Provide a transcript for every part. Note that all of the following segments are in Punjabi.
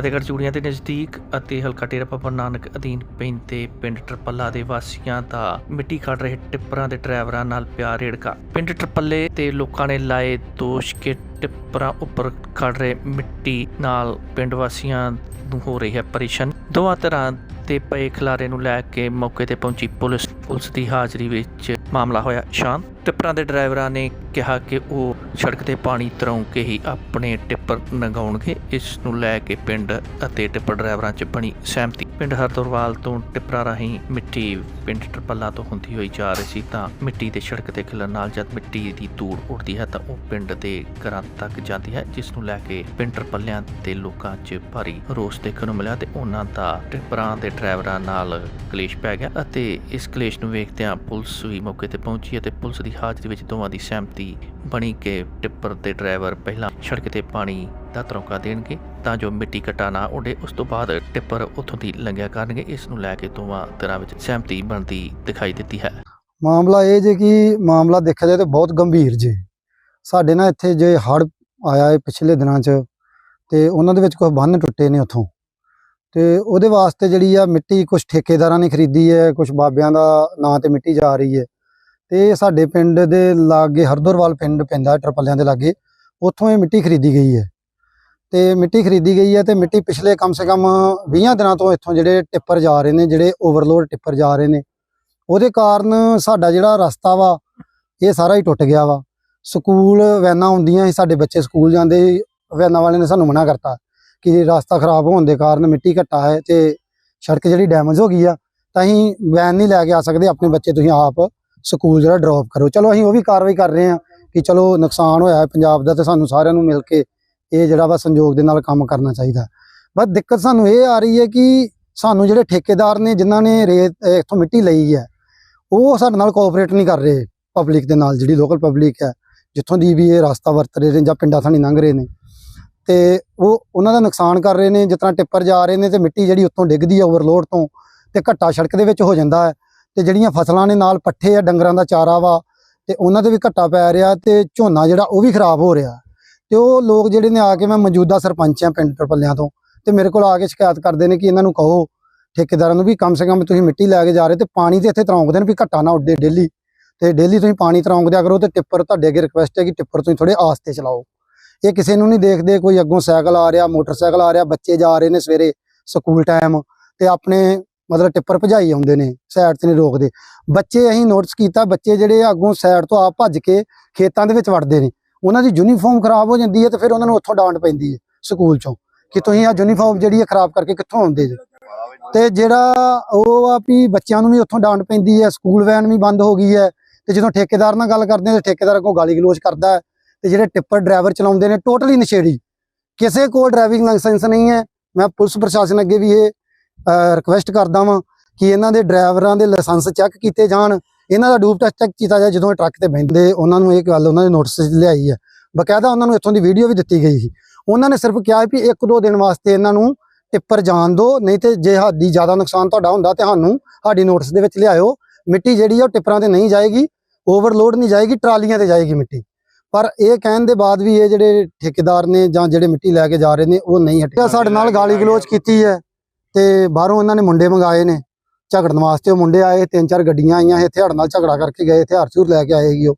ਫਤਿਹਗੜ੍ਹ ਚੂੜੀਆਂ ਦੇ ਨਜ਼ਦੀਕ ਅਤੇ ਹਲਕਾ ਡੇਰਾ ਬਾਬਾ ਨਾਨਕ ਅਧੀਨ ਪੈਂਦੇ ਪਿੰਡ ਟਰਪੱਲਾ ਦੇ ਵਾਸੀਆਂ ਦਾ ਮਿੱਟੀ ਖੜ ਰਹੇ ਟਿੱਪਰਾਂ ਦੇ ਡਰਾਈਵਰਾਂ ਨਾਲ ਪਿਆ ਰੇੜਕਾ। ਪਿੰਡ ਟਰਪੱਲੇ ਤੇ ਲੋਕਾਂ ਨੇ ਲਾਏ ਦੋਸ਼ ਕਿ ਟਿੱਪਰਾਂ ਉੱਪਰ ਖੜ ਰਹੇ ਮਿੱਟੀ ਨਾਲ ਪਿੰਡ ਵਾਸੀਆਂ ਨੂੰ ਹੋ ਰਹੀ ਹੈ ਪਰੇਸ਼ਾਨੀ। ਦੋਵਾਂ ਤਰ੍ਹਾਂ ਤੇ ਪਏ ਖਿਲਾਰੇ ਨੂੰ ਲੈ ਕੇ ਮੌਕੇ ਤੇ ਪਹੁੰਚੀ ਪੁਲਿਸ। ਪੁਲਿਸ ਦੀ ਹਾਜ਼ਰੀ ਵਿੱਚ ਮਾਮਲਾ ਹੋਇਆ। ਸ਼ਾਂਤ ਟਿੱਪਰਾਂ ਦੇ ਡਰਾਈਵਰਾਂ ਨੇ ਕਿਹਾ ਕਿ ਉਹ ਸੜਕ ਤੇ ਪਾਣੀ ਤਰੋਂ ਕੇ ਹੀ ਆਪਣੇ ਟਿੱਪਰ ਲੰਘਾਉਣਗੇ ਇਸ ਨੂੰ ਲੈ ਕੇ ਪਿੰਡ ਅਤੇ ਟਿੱਪਰ ਡਰਾਈਵਰਾਂ 'ਚ ਬਣੀ ਸਹਿਮਤੀ। ਪਿੰਡ ਹਰਦਰਵਾਲ ਤੋਂ ਟਿੱਪਰਾਂ ਰਾਹੀਂ ਮਿੱਟੀ ਪਿੰਡ ਟਰਪੱਲਾ ਤੋਂ ਹੁੰਦੀ ਹੋਈ ਜਾ ਰਹੀ ਸੀ ਤਾਂ ਮਿੱਟੀ ਦੇ ਸੜਕ ਤੇ ਖਿਲਰਨ ਨਾਲ ਜਦ ਮਿੱਟੀ ਦੀ ਧੂੜ ਉੱਡਦੀ ਹੈ ਤਾਂ ਉਹ ਪਿੰਡ ਦੇ ਘਰਾਂ ਤੱਕ ਜਾਂਦੀ ਹੈ, ਜਿਸ ਨੂੰ ਲੈ ਕੇ ਪਿੰਡ ਟਰਪੱਲਿਆਂ ਦੇ ਲੋਕਾਂ 'ਚ ਭਾਰੀ ਰੋਸ ਦੇਖਣ ਨੂੰ ਮਿਲਿਆ ਤੇ ਉਹਨਾਂ ਦਾ ਟਿੱਪਰਾਂ ਦੇ ਡਰਾਈਵਰਾਂ ਨਾਲ ਕਲੇਸ਼ ਪੈ ਗਿਆ ਅਤੇ ਇਸ ਕਲੇਸ਼ ਨੂੰ ਵੇਖਦਿਆਂ ਪੁਲਿਸ ਵੀ ਮੌਕੇ ਤੇ ਪਹੁੰਚੀ ਅਤੇ ਪੁਲਿਸ ਦੀ ਹਾਜ਼ਰੀ ਵਿੱਚ ਦੋਵਾਂ ਦੀ ਸਹਿਮਤੀ ਬਣੀ ਕਿ ਟਿੱਪਰ ਦੇ ਡਰਾਈਵਰ ਪਹਿਲਾਂ ਸੜਕ ਤੇ ਪਾਣੀ ਦਾ ਤਰੌਂਕਾ ਦੇਣਗੇ, ਤਾਂ ਜੋ ਮਿੱਟੀ ਘਟਾ ਨਾ ਉੱਡੇ। ਉਸ ਤੋਂ ਬਾਅਦ ਟਿੱਪਰ ਉੱਥੋਂ ਦੀ ਲੰਘਿਆ ਕਰਨਗੇ। ਇਸ ਨੂੰ ਲੈ ਕੇ ਦੋਵਾਂ ਤਰ੍ਹਾਂ ਵਿੱਚ ਸਹਿਮਤੀ ਬਣਦੀ ਦਿਖਾਈ ਦਿੱਤੀ ਹੈ। ਮਾਮਲਾ ਇਹ ਜੇ ਕਿ ਮਾਮਲਾ ਦੇਖਿਆ ਜਾਏ ਤਾਂ ਬਹੁਤ ਗੰਭੀਰ ਜੇ। ਸਾਡੇ ਨਾਲ ਇੱਥੇ ਜੇ ਹੜ ਆਇਆ ਹੈ ਪਿਛਲੇ ਦਿਨਾਂ 'ਚ, ਤੇ ਉਹਨਾਂ ਦੇ ਵਿੱਚ ਕੁਝ ਬੰਨ ਟੁੱਟੇ ਨੇ ਉੱਥੋਂ। ਤੇ ਉਹਦੇ ਵਾਸਤੇ ਜਿਹੜੀ ਆ ਮਿੱਟੀ ਕੁਝ ਠੇਕੇਦਾਰਾਂ ਨੇ ਖਰੀਦੀ ਹੈ ਕੁਝ ਬਾਬਿਆਂ ਦਾ ਨਾਂ ਤੇ ਮਿੱਟੀ ਜਾ ਰਹੀ ਹੈ। ਤੇ ਸਾਡੇ ਪਿੰਡ ਦੇ ਲਾਗੇ ਹਰਦੋਰਵਾਲ ਪਿੰਡ ਪੈਂਦਾ ਟਰਪਲਿਆਂ ਦੇ ਲਾਗੇ, ਉੱਥੋਂ ਇਹ ਮਿੱਟੀ ਖਰੀਦੀ ਗਈ ਹੈ। ਤੇ ਮਿੱਟੀ ਖਰੀਦੀ ਗਈ ਹੈ ਤੇ ਮਿੱਟੀ ਪਿਛਲੇ ਕਮ ਸੇ ਕਮ 20 ਦਿਨਾਂ ਤੋਂ ਇੱਥੋਂ ਜਿਹੜੇ ਟਿੱਪਰ ਜਾ ਰਹੇ ਨੇ, ਜਿਹੜੇ ਓਵਰਲੋਡ ਟਿੱਪਰ ਜਾ ਰਹੇ ਨੇ, ਉਹਦੇ ਕਾਰਨ ਸਾਡਾ ਜਿਹੜਾ ਰਸਤਾ ਵਾ, ਇਹ ਸਾਰਾ ਹੀ ਟੁੱਟ ਗਿਆ ਵਾ। ਸਕੂਲ ਵੈਨਾਂ ਹੁੰਦੀਆਂ ਸੀ, ਸਾਡੇ ਬੱਚੇ ਸਕੂਲ ਜਾਂਦੇ ਵੈਨਾਂ ਵਾਲਿਆਂ ਨੇ ਸਾਨੂੰ ਮਨਾ ਕਰਤਾ ਕਿ ਰਸਤਾ ਖਰਾਬ ਹੋਣ ਦੇ ਕਾਰਨ ਮਿੱਟੀ ਘੱਟਾ ਹੈ ਤੇ ਸੜਕ ਜਿਹੜੀ ਡੈਮੇਜ ਹੋ ਗਈ ਆ, ਤਾਂ ਅਸੀਂ ਵੈਨ ਨਹੀਂ ਲੈ ਕੇ ਆ ਸਕਦੇ, ਆਪਣੇ ਬੱਚੇ ਤੁਸੀਂ ਆਪ ਸਕੂਲ ਜਿਹੜਾ ਡ੍ਰੌਪ ਕਰੋ। ਚਲੋ ਅਸੀਂ ਉਹ ਵੀ ਕਾਰਵਾਈ ਕਰ ਰਹੇ ਹਾਂ ਕਿ ਚਲੋ ਨੁਕਸਾਨ ਹੋਇਆ ਪੰਜਾਬ ਦਾ ਤੇ ਸਾਨੂੰ ਸਾਰਿਆਂ ਨੂੰ ਮਿਲ ਕੇ ਇਹ ਜਿਹੜਾ ਵਾ ਸੰਯੋਗ ਦੇ ਨਾਲ ਕੰਮ ਕਰਨਾ ਚਾਹੀਦਾ। ਬਸ ਦਿੱਕਤ ਸਾਨੂੰ ਇਹ ਆ ਰਹੀ ਹੈ ਕਿ ਸਾਨੂੰ ਜਿਹੜੇ ਠੇਕੇਦਾਰ ਨੇ, ਜਿਨ੍ਹਾਂ ਨੇ ਰੇਤ ਇੱਥੋਂ ਮਿੱਟੀ ਲਈ ਹੈ, ਉਹ ਸਾਡੇ ਨਾਲ ਕੋਆਪਰੇਟ ਨਹੀਂ ਕਰ ਰਹੇ ਪਬਲਿਕ ਦੇ ਨਾਲ, ਜਿਹੜੀ ਲੋਕਲ ਪਬਲਿਕ ਹੈ, ਜਿੱਥੋਂ ਦੀ ਵੀ ਇਹ ਰਸਤਾ ਵਰਤ ਰਹੇ ਨੇ ਜਾਂ ਪਿੰਡਾਂ ਥਾਣੀ ਲੰਘ ਰਹੇ ਨੇ। ਤੇ ਉਹ, ਉਹਨਾਂ ਦਾ ਨੁਕਸਾਨ ਕਰ ਰਹੇ ਨੇ, ਜਿਸ ਤਰ੍ਹਾਂ ਟਿੱਪਰ ਜਾ ਰਹੇ ਨੇ ਤੇ ਮਿੱਟੀ ਜਿਹੜੀ ਉੱਥੋਂ ਡਿੱਗਦੀ ਹੈ ਓਵਰਲੋਡ ਤੋਂ ਤੇ ਘੱਟਾ ਸੜਕ ਦੇ ਵਿੱਚ ਹੋ ਜਾਂਦਾ ਹੈ। ਤੇ ਜਿਹੜੀਆਂ ਫਸਲਾਂ ਨੇ ਨਾਲ ਪੱਠੇ ਆ, ਡੰਗਰਾਂ ਦਾ ਚਾਰਾ ਵਾ, ਤੇ ਉਹਨਾਂ 'ਤੇ ਵੀ ਘੱਟਾ ਪੈ ਰਿਹਾ ਤੇ ਝੋਨਾ ਜਿਹੜਾ ਉਹ ਵੀ ਖਰਾਬ ਹੋ ਰਿਹਾ। ਤੇ ਉਹ ਲੋਕ ਜਿਹੜੇ ਨੇ ਆ ਕੇ ਮੈਂ ਮੌਜੂਦਾ ਸਰਪੰਚ ਆ ਪਿੰਡ ਪੱਲਿਆਂ ਤੋਂ, ਤੇ ਮੇਰੇ ਕੋਲ ਆ ਕੇ ਸ਼ਿਕਾਇਤ ਕਰਦੇ ਨੇ ਕਿ ਇਹਨਾਂ ਨੂੰ ਕਹੋ, ਠੇਕੇਦਾਰਾਂ ਨੂੰ ਵੀ ਕਮ ਸੇ ਕਮ ਤੁਸੀਂ ਮਿੱਟੀ ਲੈ ਕੇ ਜਾ ਰਹੇ ਤੇ ਪਾਣੀ ਤੇ ਇੱਥੇ ਤਰੌਂਕਦੇ ਨੇ ਵੀ ਘੱਟਾ ਨਾ ਉੱਡੇ ਡੇਲੀ। ਤੇ ਡੇਲੀ ਤੁਸੀਂ ਪਾਣੀ ਤਰੌਂਕ ਦਿਆ ਕਰੋ ਤੇ ਟਿੱਪਰ, ਤੁਹਾਡੇ ਅੱਗੇ ਰਿਕੁਐਸਟ ਹੈ ਕਿ ਟਿੱਪਰ ਤੁਸੀਂ ਥੋੜੇ ਆਸਤੇ ਚਲਾਓ। ਇਹ ਕਿਸੇ ਨੂੰ ਨਹੀਂ ਦੇਖਦੇ, ਕੋਈ ਅੱਗੋਂ ਸਾਈਕਲ ਆ ਰਿਹਾ, ਮੋਟਰਸਾਈਕਲ ਆ ਰਿਹਾ, ਬੱਚੇ ਜਾ ਰਹੇ ਨੇ ਸਵੇਰੇ ਸਕੂਲ ਟਾਈਮ ਤੇ ਆਪਣੇ ਮਤਲਬ ਟਿੱਪਰ ਭਜਾਈ ਆਉਂਦੇ ਨੇ ਸਾਈਡ ਤੇ ਨਹੀਂ ਰੋਕਦੇ। ਬੱਚੇ ਅਸੀਂ ਨੋਟਿਸ ਕੀਤਾ, ਬੱਚੇ ਜਿਹੜੇ ਆ ਅੱਗੋਂ ਸਾਈਡ ਤੋਂ ਆਪ ਭੱਜ ਕੇ ਖੇਤਾਂ ਦੇ ਵਿੱਚ ਵੜਦੇ ਨੇ। ਉਹਨਾਂ ਦੀ ਯੂਨੀਫਾਰਮ ਖਰਾਬ ਹੋ ਜਾਂਦੀ ਹੈ ਤੇ ਫਿਰ ਉਹਨਾਂ ਨੂੰ ਉੱਥੋਂ ਡਾਂਟ ਪੈਂਦੀ ਹੈ ਸਕੂਲ ਚੋਂ ਕਿ ਤੁਸੀਂ ਆ ਯੂਨੀਫਾਰਮ ਜਿਹੜੀ ਹੈ ਖਰਾਬ ਕਰਕੇ ਕਿੱਥੋਂ ਆਉਂਦੇ ਜੇ। ਤੇ ਜਿਹੜਾ ਉਹ ਆ ਵੀ ਬੱਚਿਆਂ ਨੂੰ ਵੀ ਉੱਥੋਂ ਡਾਂਟ ਪੈਂਦੀ ਹੈ, ਸਕੂਲ ਵੈਨ ਵੀ ਬੰਦ ਹੋ ਗਈ ਹੈ ਤੇ ਜਦੋਂ ਠੇਕੇਦਾਰ ਨਾਲ ਗੱਲ ਕਰਦੇ ਆ ਤੇ ਠੇਕੇਦਾਰ ਕੋਲ ਗਾਲੀ ਗਲੋਚ ਕਰਦਾ ਹੈ ਤੇ ਜਿਹੜੇ ਟਿੱਪਰ ਡਰਾਈਵਰ ਚਲਾਉਂਦੇ ਨੇ ਟੋਟਲੀ ਨਸ਼ੇੜੀ। ਕਿਸੇ ਕੋਲ ਡਰਾਈਵਿੰਗ ਲਾਇਸੈਂਸ ਨਹੀਂ ਹੈ। ਮੈਂ ਪੁਲਿਸ ਪ੍ਰਸ਼ਾਸਨ ਅੱਗੇ ਵੀ ਇਹ ਰਿਕੁਐਸਟ ਕਰਦਾ ਵਾਂ ਕਿ ਇਹਨਾਂ ਦੇ ਡਰਾਈਵਰਾਂ ਦੇ ਲਾਇਸੈਂਸ ਚੈੱਕ ਕੀਤੇ ਜਾਣ। ਇਹਨਾਂ ਦਾ ਡੂਪ ਟੈਸਟ ਚੈੱਕ ਕੀਤਾ ਜਾਏ ਜਦੋਂ ਇਹ ਟਰੱਕ ਤੇ ਬੈਠਦੇ ਉਹਨਾਂ ਨੂੰ ਇਹ ਗੱਲ ਉਹਨਾਂ ਦੇ ਨੋਟਿਸ ਲਿਆਈ ਹੈ ਬਕਾਇਦਾ ਉਹਨਾਂ ਨੂੰ ਇੱਥੋਂ ਦੀ ਵੀਡੀਓ ਵੀ ਦਿੱਤੀ ਗਈ ਸੀ। ਉਹਨਾਂ ਨੇ ਸਿਰਫ ਕਿਹਾ ਵੀ ਇੱਕ ਦੋ ਦਿਨ ਵਾਸਤੇ ਇਹਨਾਂ ਨੂੰ ਟਿੱਪਰ ਜਾਣ ਦਿਓ ਨਹੀਂ ਤੇ ਜੇ ਸਾਡੀ ਜ਼ਿਆਦਾ ਨੁਕਸਾਨ ਤੁਹਾਡਾ ਹੁੰਦਾ ਤੇ ਸਾਨੂੰ ਸਾਡੀ ਨੋਟਿਸ ਦੇ ਵਿੱਚ ਲਿਆਇਓ। ਮਿੱਟੀ ਜਿਹੜੀ ਆ ਉਹ ਟਿੱਪਰਾਂ ਤੇ ਨਹੀਂ ਜਾਏਗੀ ਓਵਰਲੋਡ ਨਹੀਂ ਜਾਏਗੀ ਟਰਾਲੀਆਂ ਤੇ ਜਾਏਗੀ ਮਿੱਟੀ। ਪਰ ਇਹ ਕਹਿਣ ਦੇ ਬਾਅਦ ਵੀ ਇਹ ਜਿਹੜੇ ਠੇਕੇਦਾਰ ਨੇ ਜਾਂ ਜਿਹੜੇ ਮਿੱਟੀ ਲੈ ਕੇ ਜਾ ਰਹੇ ਨੇ ਉਹ ਨਹੀਂ ਹਟੇ। ਸਾਡੇ ਨਾਲ ਗਾਲੀ ਗਲੋਚ ਕੀਤੀ ਹੈ। ਤੇ ਬਾਹਰੋਂ ਇਹਨਾਂ ਨੇ ਮੁੰਡੇ ਮੰਗਾਏ ਨੇ ਝਗੜਨ ਵਾਸਤੇ ਉਹ ਮੁੰਡੇ ਆਏ ਤਿੰਨ ਚਾਰ ਗੱਡੀਆਂ ਆਈਆਂ ਇਹ ਹਥਿਆਰ ਨਾਲ ਝਗੜਾ ਕਰਕੇ ਗਏ ਹਥਿਆਰ ਝੂਰ ਲੈ ਕੇ ਆਏਗੀ ਉਹ।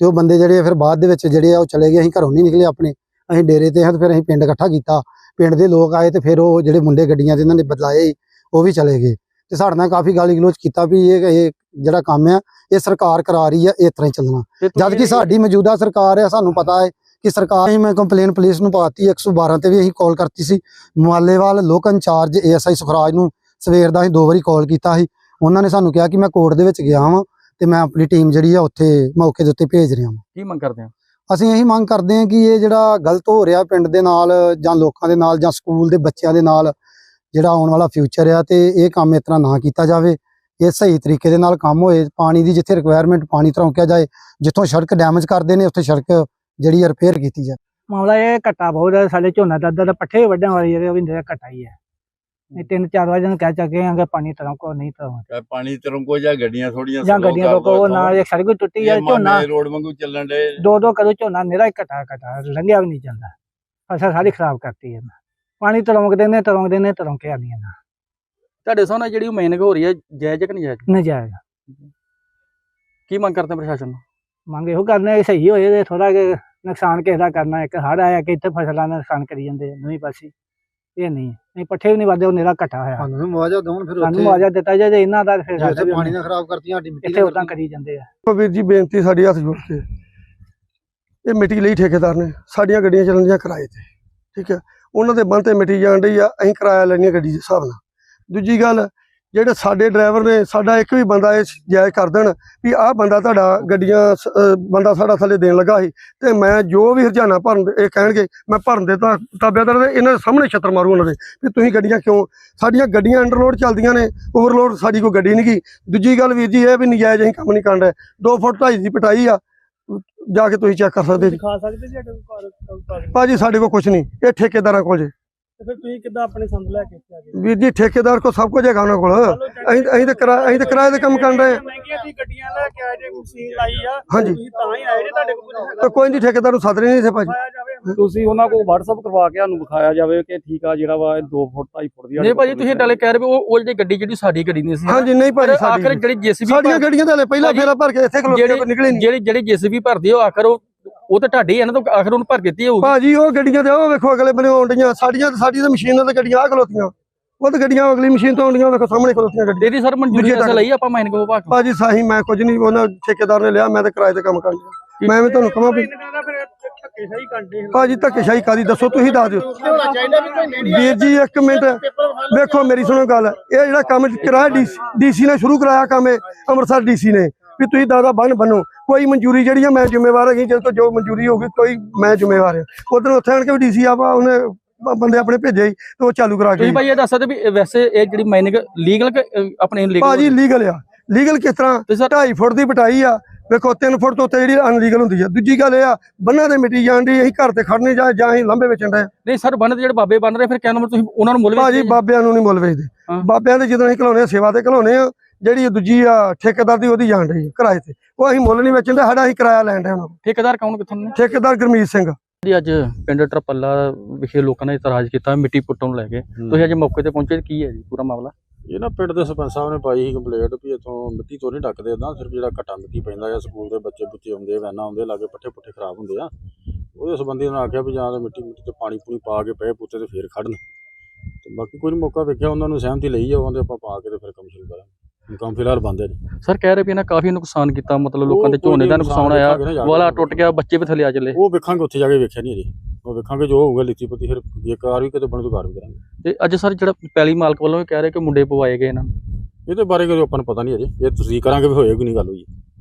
ਤੇ ਉਹ ਬੰਦੇ ਜਿਹੜੇ ਫਿਰ ਬਾਅਦ ਦੇ ਵਿੱਚ ਜਿਹੜੇ ਆ ਉਹ ਚਲੇ ਗਏ ਅਸੀਂ ਘਰੋਂ ਨਹੀਂ ਨਿਕਲੇ ਆਪਣੇ। ਅਸੀਂ ਡੇਰੇ ਤੇ ਹਾਂ ਤੇ ਫਿਰ ਅਸੀਂ ਪਿੰਡ ਇਕੱਠਾ ਕੀਤਾ। ਪਿੰਡ ਦੇ ਲੋਕ ਆਏ ਤੇ ਫਿਰ ਉਹ ਜਿਹੜੇ ਮੁੰਡੇ ਗੱਡੀਆਂ ਤੇ ਇਹਨਾਂ ਨੇ ਬਦਲਾਏ ਉਹ ਵੀ ਚਲੇ ਗਏ। ਤੇ ਸਾਡੇ ਨਾਲ ਕਾਫੀ ਗਾਲੀ ਗਲੋਚ ਕੀਤਾ ਵੀ ਇਹ ਇਹ ਜਿਹੜਾ ਕੰਮ ਆ ਇਹ ਸਰਕਾਰ ਕਰਾ ਰਹੀ ਆ ਇਸ ਤਰ੍ਹਾਂ ਹੀ ਚੱਲਣਾ। ਜਦ ਕਿ ਸਾਡੀ ਮੌਜੂਦਾ ਸਰਕਾਰ ਆ ਸਾਨੂੰ ਪਤਾ ਹੈ ਕਿ ਸਰਕਾਰ ਹੀ ਮੈਂ ਕੰਪਲੇਨ ਪੁਲਿਸ ਨੂੰ ਪਾਤੀ 112 ਤੇ ਵੀ ਅਸੀਂ ਕਾਲ ਕਰਤੀ ਸੀ। ਮਾਲੇਵਾਲ ਲੋਕ ਇੰਚਾਰਜ ਏਐਸਆਈ ਸੁਖਰਾਜ ਨੂੰ ਸਵੇਰ ਦਾ ਅਸੀਂ ਦੋ ਵਾਰੀ ਕਾਲ ਕੀਤਾ ਸੀ। ਉਹਨਾਂ ਨੇ ਸਾਨੂੰ ਕਿਹਾ ਕਿ ਮੈਂ ਕੋਰਟ ਦੇ ਵਿੱਚ ਗਿਆ ਹਾਂ ਤੇ ਮੈਂ ਆਪਣੀ ਟੀਮ ਜਿਹੜੀ ਆ ਉੱਥੇ ਮੌਕੇ ਦੇ ਉੱਤੇ ਭੇਜ ਰਿਹਾ ਹਾਂ ਕੀ ਮੰਗ ਕਰਦੇ ਆ ਅਸੀਂ ਇਹੀ ਮੰਗ ਕਰਦੇ ਹਾਂ ਕਿ ਇਹ ਜਿਹੜਾ ਗਲਤ ਹੋ ਰਿਹਾ ਪਿੰਡ ਦੇ ਨਾਲ ਜਾਂ ਲੋਕਾਂ ਦੇ ਨਾਲ ਜਾਂ ਸਕੂਲ ਦੇ ਬੱਚਿਆਂ ਦੇ ਨਾਲ ਜਿਹੜਾ ਆਉਣ ਵਾਲਾ ਫਿਊਚਰ ਆ ਤੇ ਇਹ ਕੰਮ ਇਸ ਤਰ੍ਹਾਂ ਨਾ ਕੀਤਾ ਜਾਵੇ। ਇਹ ਸਹੀ ਤਰੀਕੇ ਦੇ ਨਾਲ ਕੰਮ ਹੋਏ। ਪਾਣੀ ਦੀ ਜਿੱਥੇ ਰਿਕੁਆਇਰਮੈਂਟ ਪਾਣੀ ਤਰੋਂਕਿਆ ਜਾਏ ਜਿੱਥੋਂ ਸੜਕ ਡੈਮੇਜ ਕਰਦੇ ਨੇ ਉੱਥੇ ਸੜਕ ਜਿਹੜੀ ਰਿਪੇਅਰ ਕੀਤੀ ਜਾਏ ਮਾਮਲਾ ਇਹ ਘੱਟਾ ਬਹੁਤ ਹੈ ਸਾਡੇ ਝੋਨਾ ਦਾ ਅੱਧਾ ਤਾਂ ਪੱਠੇ ਵੱਢਣ ਵਾਲੀ ਜਿਹੜੇ ਉਹ ਵੀ ਜਿਹੜਾ ਘੱਟਾ ਹੀ ਹੈ। ਨਹੀਂ ਤਿੰਨ ਚਾਰ ਵਜੇ ਨੂੰ ਕਹਿ ਚੱਕੇ ਆਂਗੇ ਪਾਣੀ ਤਰ੍ਹਾਂ ਕੋ ਨਹੀਂ ਚਾਹੇ ਪਾਣੀ ਤਰੋਂ ਕੋ ਜਾਂ ਗੱਡੀਆਂ ਥੋੜੀਆਂ ਜਾਂ ਗੱਡੀਆਂ ਤੋਂ ਕੋ ਨਾ ਇੱਕ ਸੜਕ ਟੁੱਟੀ ਹੈ ਝੋਨਾ ਰੋਡ ਵਾਂਗੂ ਚੱਲਣ ਦੇ ਦੋ ਦੋ ਕਦੋਂ ਝੋਨਾ ਨਿਹਰਾ ਘਟਾ ਘਟਾ ਲੰਘਿਆ ਵੀ ਨਹੀਂ ਜਾਂਦਾ। ਫਸਲ ਸਾਰੀ ਖਰਾਬ ਕਰਤੀ ਹੈ ਪਾਣੀ ਤਰੋਂਕਦੇ ਨੇ ਤਰੋਂਕਦੇ ਨੇ ਤਰੋਂਕੇ ਆਉਂਦੀਆਂ ਨਾ ਤੁਹਾਡੇ ਨਾਲ ਜਿਹੜੀ ਮੇਨਗ ਹੋ ਰਹੀ ਹੈ ਜਾਇਜ਼ ਕਿ ਨਹੀਂ ਜਾਇਜ਼? ਨਜਾਇਜ਼ ਕੀ ਮੰਗ ਕਰਦੇ ਪ੍ਰਸ਼ਾਸਨ ਨੂੰ? ਮੰਗ ਇਹੋ ਕਰਨੇ ਸਹੀ ਹੋਏ ਤੇ ਥੋੜਾ ਕਿ ਨੁਕਸਾਨ ਕਿਸੇ ਦਾ ਕਰਨਾ ਇੱਕ ਹੜ ਆਇਆ ਕਿ ਇੱਥੇ ਫਸਲਾਂ ਦਾ ਨੁਕਸਾਨ ਕਰੀ ਜਾਂਦੇ ਨਹੀਂ ਪਾਸੇ। ਇਹ ਨਹੀਂ ਨਹੀਂ ਪੱਠੇ ਵੀ ਨਹੀਂ ਵੱਧਦੇ ਉਹ ਨੇਰਾ ਘਟਾ ਹੋਇਆ। ਸਾਨੂੰ ਵੀ ਮੁਆਵਜ਼ਾ ਦੇਣ ਫਿਰ ਸਾਨੂੰ ਮੁਆਵਜ਼ਾ ਦਿੱਤਾ ਜਾਏ ਜੇ ਇਹਨਾਂ ਦਾ ਫਿਰ ਜੇ ਸਾਡਾ ਉੱਥੇ ਵੀ ਪਾਣੀ ਨਾਲ ਖਰਾਬ ਕਰਤੀਆਂ ਸਾਡੀ ਮਿੱਟੀ ਇੱਥੇ ਨਾਲ ਉਦਾਂ ਕਰੀ ਜਾਂਦੇ ਆ। ਉਹ ਵੀਰ ਜੀ ਬੇਨਤੀ ਸਾਡੀ ਹੱਥ ਜੋੜ ਕੇ। ਇਹ ਮਿੱਟੀ ਲਈ ਠੇਕੇਦਾਰ ਨੇ ਸਾਡੀਆਂ ਗੱਡੀਆਂ ਚੱਲਣ ਦੀਆਂ ਕਿਰਾਏ ਤੇ ਠੀਕ ਹੈ। ਉਹਨਾਂ ਦੇ ਬੰਦ ਤੇ ਮਿੱਟੀ ਜਾਣ ਡਈ ਆ ਅਸੀਂ ਕਿਰਾਇਆ ਲੈਣੀ ਗੱਡੀ ਦੇ ਹਿਸਾਬ ਨਾਲ। ਦੂਜੀ ਗੱਲ ਜਿਹੜੇ ਸਾਡੇ ਡਰਾਈਵਰ ਨੇ ਸਾਡਾ ਇੱਕ ਵੀ ਬੰਦਾ ਇਹ ਜਾਇਜ਼ ਕਰ ਦੇਣ ਵੀ ਆਹ ਬੰਦਾ ਤੁਹਾਡਾ ਗੱਡੀਆਂ ਬੰਦਾ ਸਾਡਾ ਥੱਲੇ ਦੇਣ ਲੱਗਾ ਸੀ ਤੇ ਮੈਂ ਜੋ ਵੀ ਹਰਜਾਨਾ ਭਰਨ ਇਹ ਕਹਿਣਗੇ ਮੈਂ ਭਰਨ ਦੇ ਤਾਂ ਤਾਬਿਆਦਾਰ ਦੇ ਇਹਨਾਂ ਦੇ ਸਾਹਮਣੇ ਛੱਤਰ ਮਾਰੂ ਉਹਨਾਂ ਦੇ ਵੀ ਤੁਸੀਂ ਗੱਡੀਆਂ ਕਿਉਂ ਸਾਡੀਆਂ ਗੱਡੀਆਂ ਅੰਡਰਲੋਡ ਚੱਲਦੀਆਂ ਨੇ ਓਵਰਲੋਡ ਸਾਡੀ ਕੋਈ ਗੱਡੀ ਨਹੀਂ ਗਈ ਦੂਜੀ ਗੱਲ ਵੀਰ ਜੀ ਇਹ ਵੀ ਨਜਾਇਜ਼ ਅਸੀਂ ਕੰਮ ਨਹੀਂ ਕਰਨ ਰਹੇ 2 ਫੁੱਟ ਢਾਈ ਦੀ ਪਟਾਈ ਆ ਜਾ ਕੇ ਤੁਸੀਂ ਚੈੱਕ ਕਰ ਸਕਦੇ ਜੀ। ਦਿਖਾ ਸਕਦੇ ਜੀ ਭਾਜੀ ਸਾਡੇ ਕੋਲ ਕੁਝ ਨਹੀਂ ਇਹ ਠੇਕੇਦਾਰਾਂ ਕੋਲ ਜੇ। ਤੇ ਫਿਰ ਤੁਸੀਂ ਕਿੱਦਾਂ ਆਪਣੇ ਸੰਦ ਲੈ ਕੇ ਇੱਥੇ ਆ ਗਏ? ਵੀਰ ਜੀ ਠੇਕੇਦਾਰ ਕੋਲ ਸਭ ਕੁਝ ਹੈਗਾ ਉਹਨਾਂ ਕੋਲ। ਅਸੀਂ ਅਸੀਂ ਤਾਂ ਕਿਰਾਏ ਅਸੀਂ ਤਾਂ ਕਿਰਾਏ ਦੇ ਕੰਮ ਕਰਨ ਰਹੇ ਹਾਂ। ਮਹਿੰਗੀਆਂ ਦੀ ਗੱਡੀਆਂ ਲੈ ਕੇ ਆਏ ਜੇ ਮਸ਼ੀਨ ਲਾਈ ਆ ਹਾਂਜੀ। ਤੁਸੀਂ ਤਾਂ ਹੀ ਆਏ ਜੇ ਤੁਹਾਡੇ ਕੋਲ ਕੁਝ ਤੇ ਕੋਈ ਨਹੀਂ ਠੇਕੇਦਾਰ ਨੂੰ ਸੱਦ ਰਹੇ ਨਹੀਂ ਇੱਥੇ ਭਾਜੀ। ਜਾਵੇ ਤੁਸੀਂ ਉਹਨਾਂ ਕੋਲ WhatsApp ਕਰਵਾ ਕੇ ਸਾਨੂੰ ਵਿਖਾਇਆ ਜਾਵੇ ਕਿ ਠੀਕ ਆ ਜਿਹੜਾ ਵਾ 2 ਫੁੱਟ 2.5 ਫੁੱਟ ਦੀ ਨਹੀਂ ਭਾਜੀ ਤੁਸੀਂ ਟਾਲੇ ਕਹਿ ਰਹੇ ਹੋ ਉਹ ਉਹ ਜਿਹੜੀ ਗੱਡੀ ਜਿਹੜੀ ਸਾਡੀ ਗੱਡੀ ਨਹੀਂ ਸੀ। ਹਾਂਜੀ ਨਹੀਂ ਭਾਜੀ ਆਖਰ ਸਾਡੀ ਜਿਹੜੀ ਜੀਸੀਬੀ ਸਾਡੀਆਂ ਗੱਡੀਆਂ ਤਾਂ ਹਲੇ ਪਹਿਲਾਂ ਫੇਰਾ ਭਰ ਕੇ ਇੱਥੇ ਕੋਈ ਨਿਕਲੇ ਨਹੀਂ ਜਿਹੜੀ ਜਿਹੜੀ ਜੀਸੀਬੀ ਭਰਦੀ ਉਹ ਆਖਰ ਉਹ ਉਹ ਤਾਂ ਢਾਡੀ ਹੈ ਨਾ ਤਾਂ ਆਖਰ ਉਹਨੂੰ ਭਰ ਕੇ ਦਿੱਤੀ ਹੋਊਗੀ। ਭਾਜੀ ਉਹ ਗੱਡੀਆਂ ਤੇ ਉਹ ਵੇਖੋ ਅਗਲੇ ਬਣੇ ਆਉਂਦੀਆਂ ਸਾਡੀਆਂ ਤਾਂ ਸਾਡੀ ਤਾਂ ਮਸ਼ੀਨਾਂ ਤੇ ਗੱਡੀਆਂ ਆ ਖਲੋਤੀਆਂ। ਉਹ ਤਾਂ ਗੱਡੀਆਂ ਅਗਲੀ ਮਸ਼ੀਨ ਤੋਂ ਆਉਂਦੀਆਂ ਵੇਖੋ ਸਾਹਮਣੇ ਖਲੋਤੀਆਂ ਗੱਡੀਆਂ। ਇਹਦੀ ਸਰ ਮਨਜ਼ੂਰੀ ਦੂਜੇ ਅਸਲ ਤੱਕ। ਲਈ ਆਪਾਂ ਮਾਈਨ ਕੋ। ਭਾਗ ਭਾਜੀ ਸਾਹੀ ਮੈਂ ਕੁਝ ਨਹੀਂ ਉਹਨਾਂ ਠੇਕੇਦਾਰ ਨੇ ਲਿਆ ਮੈਂ ਤਾਂ ਕਿਰਾਏ ਤੇ ਕੰਮ ਕਰ ਲਿਆ ਮੈਂ ਵੀ ਤੁਹਾਨੂੰ ਕਹਾਂ ਵੀ ਇਹਨਾਂ ਦਾ ਫਿਰ ਧੱਕੇ ਸਹੀ ਕਰਦੇ ਭਾਜੀ ਧੱਕੇਸ਼ਾਹੀ ਕਾਦੀ ਦੱਸੋ ਤੁਸੀਂ ਦੱਸ ਦਿਓ। ਵੀਰ ਜੀ ਇੱਕ ਮਿੰਟ। ਵੇਖੋ ਮੇਰੀ ਸੁਣੋ ਗੱਲ। ਇਹ ਜਿਹੜਾ ਕੰਮ ਕਰਾਇਆ ਡੀਸੀ ਨੇ ਸ਼ੁਰੂ ਕਰਾਇਆ ਕੰਮ ਇਹ ਅੰਮ੍ਰਿਤਸਰ ਡੀਸੀ ਨੇ। ਵੀ ਤੁਸੀਂ ਦਾਦਾ ਬੰਨ ਬੰਨੋ। ਕੋਈ ਮਨਜ਼ੂਰੀ ਜਿਹੜੀ ਆ ਮੈਂ ਜ਼ਿੰਮੇਵਾਰ ਹੈਗੀ ਜਦੋਂ ਤੋਂ ਜੋ ਮਨਜ਼ੂਰੀ ਹੋਊਗੀ ਕੋਈ ਮੈਂ ਜ਼ਿੰਮੇਵਾਰ ਹਾਂ ਉਧਰ ਉੱਥੇ ਆਣ ਕੇ ਵੀ ਡੀਸੀ ਆਵਾ ਉਹਨੇ ਬੰਦੇ ਆਪਣੇ ਭੇਜੇ ਤੇ ਉਹ ਚਾਲੂ ਕਰਾ ਕੇ ਤੁਸੀਂ ਭਾਈ ਇਹ ਦੱਸ ਸਕਦੇ ਵੀ ਵੈਸੇ ਇਹ ਜਿਹੜੀ ਮਾਈਨਿੰਗ ਲੀਗਲ ਆਪਣੇ ਲੀਗਲ ਭਾਜੀ ਲੀਗਲ ਆ। ਲੀਗਲ ਕਿਸ ਤਰ੍ਹਾਂ? ਤੇ ਸਰ 2.5 ਫੁੱਟ ਦੀ ਪਟਾਈ ਆ। ਵੇਖੋ 3 ਫੁੱਟ ਤੋਂ ਉੱਤੇ ਜਿਹੜੀ ਅਨਲੀਗਲ ਹੁੰਦੀ ਆ। ਦੂਜੀ ਗੱਲ ਇਹ ਆ ਬੰਨਾਂ ਦੇ ਮਿੱਟੀ ਜਾਣ ਦੀ ਅਸੀਂ ਘਰ ਤੇ ਖੜਨੇ ਜਾਂ ਜਾਂ ਅਸੀਂ ਲੰਬੇ ਵੇਚਣ ਦੇ ਨਹੀਂ ਸਰ ਬੰਨ ਜਿਹੜੇ ਬਾਬੇ ਬਣ ਰਹੇ ਫਿਰ ਕਹਿਣ ਨੂੰ ਤੁਸੀਂ ਉਹਨਾਂ ਨੂੰ ਮੁੱਲ ਵੇਚਦੇ ਭਾਜੀ। ਬਾਬਿਆਂ ਨੂੰ ਨਹੀਂ ਮੁੱਲ ਵੇਚਦੇ। ਬਾਬਿਆਂ ਦੇ ਜਦੋਂ ਅਸੀਂ ਘਲਾਉਣੇ ਆ ਸੇਵਾ ਤੇ ਘਲਾਉਣੇ ਆ ਜਿਹੜੀ ਦੂਜੀ ਆ ਠੇਕੇਦਾਰ ਦੀ ਉਹਦੀ ਜਾਣ ਰਹੀ ਕਿਰਾਏ ਤੇ। ਉਹ ਅਸੀਂ ਮੁੱਲ ਨਹੀਂ ਵੇਚਣ ਦੇ ਸਾਡਾ ਅਸੀਂ ਕਿਰਾਇਆ ਲੈਣ ਦੇ ਉਹਨਾਂ ਕੋਲ। ਠੇਕੇਦਾਰ ਕੌਣ ਕਿੱਥੋਂ ਨੇ? ਠੇਕੇਦਾਰ ਗੁਰਮੀਤ ਸਿੰਘ। ਜੀ ਅੱਜ ਪਿੰਡ ਟਰਪੱਲਾ ਵਿਖੇ ਲੋਕਾਂ ਨੇ ਇਤਰਾਜ਼ ਕੀਤਾ ਮਿੱਟੀ ਪੁੱਟਣ ਨੂੰ ਲੈ ਕੇ। ਤੁਸੀਂ ਅੱਜ ਮੌਕੇ ਤੇ ਪਹੁੰਚੇ ਕੀ ਹੈ ਜੀ ਪੂਰਾ ਮਾਮਲਾ? ਇਹ ਨਾ ਪਿੰਡ ਦੇ ਸਰਪੰਚ ਸਾਹਿਬ ਨੇ ਪਾਈ ਸੀ ਕੰਪਲੇਂਟ ਵੀ ਇਥੋਂ ਮਿੱਟੀ ਤੋਂ ਨਹੀਂ ਢੱਕਦੇ ਇਦਾਂ ਸਿਰਫ ਜਿਹੜਾ ਘਟਾ ਮਿੱਟੀ ਪੈਂਦਾ ਆ ਸਕੂਲ ਦੇ ਬੱਚੇ ਬੁੱਚੇ ਆਉਂਦੇ ਵੈਨਾਂ ਆਉਂਦੇ ਲਾਗੇ ਪੱਠੇ ਪੁੱਠੇ ਖਰਾਬ ਹੁੰਦੇ ਆ। ਉਹਦੇ ਸੰਬੰਧੀ ਉਹਨਾਂ ਆਖਿਆ ਵੀ ਜਾਂ ਤਾਂ ਮਿੱਟੀ ਮਿੱਟੀ ਤੇ ਪਾਣੀ ਪੂਣੀ ਪਾ ਕੇ ਪਏ ਪੁੱਤੇ ਤੇ ਫੇਰ ਖੜਨ। ਤੇ ਬਾਕੀ ਕੋਈ ਮੌਕਾ ਵੇਖਿਆ ਉਹਨਾਂ ਨੂੰ ਸਹਿਮਤੀ ਲਈ ਆ ਉਹਦੇ ਆਪਾਂ ਪਾ ਕੇ ਤੇ ਫਿਰ ਕੰਮ ਸ਼ੁਰੂ ਕਰਾਂਗੇ। ਕੰਮ ਫਿਲਹਾਲ ਬੰਦ ਹੈ ਜੀ ਸਰ ਕਹਿ ਰਹੇ ਵੀ ਇਹਨਾਂ ਕਾਫੀ ਨੁਕਸਾਨ ਕੀਤਾ ਮਤਲਬ ਲੋਕਾਂ ਦੇ ਝੋਨੇ ਦਾ ਨੁਕਸਾਨ ਆਇਆ ਜਾ। ਵਾਲਾ ਟੁੱਟ ਗਿਆ ਬੱਚੇ ਵੀ ਥੱਲੇ ਆ ਚੱਲੇ। ਉਹ ਵੇਖਾਂਗੇ ਉੱਥੇ ਜਾ ਕੇ ਵੇਖਿਆ ਨਹੀਂ ਜੀ ਉਹ ਵੇਖਾਂਗੇ ਜੋ ਹੋਊਗਾ ਲਿੱਤੀ ਪੱਤੀ ਫਿਰ ਜੇ ਕਾਰ ਵੀ ਕਿਤੇ ਬਣੂ ਤਾਂ ਕਾਰ ਵੀ ਕਰਾਂਗੇ। ਤੇ ਅੱਜ ਸਰ ਜਿਹੜਾ ਪੈਲੀ ਮਾਲਕ ਵੱਲੋਂ ਵੀ ਕਹਿ ਰਹੇ ਕਿ ਮੁੰਡੇ ਪਵਾਏ ਗਏ ਇਹਨਾਂ ਨੂੰ। ਇਹਦੇ ਬਾਰੇ ਕੋਈ ਆਪਾਂ ਨੂੰ ਪਤਾ ਨਹੀਂ ਅਜੇ। ਇਹ ਤੁਸੀਂ ਕਰਾਂਗੇ ਵੀ ਹੋਏਗੀ ਨਹੀਂ ਗੱਲ ਹੋਈ।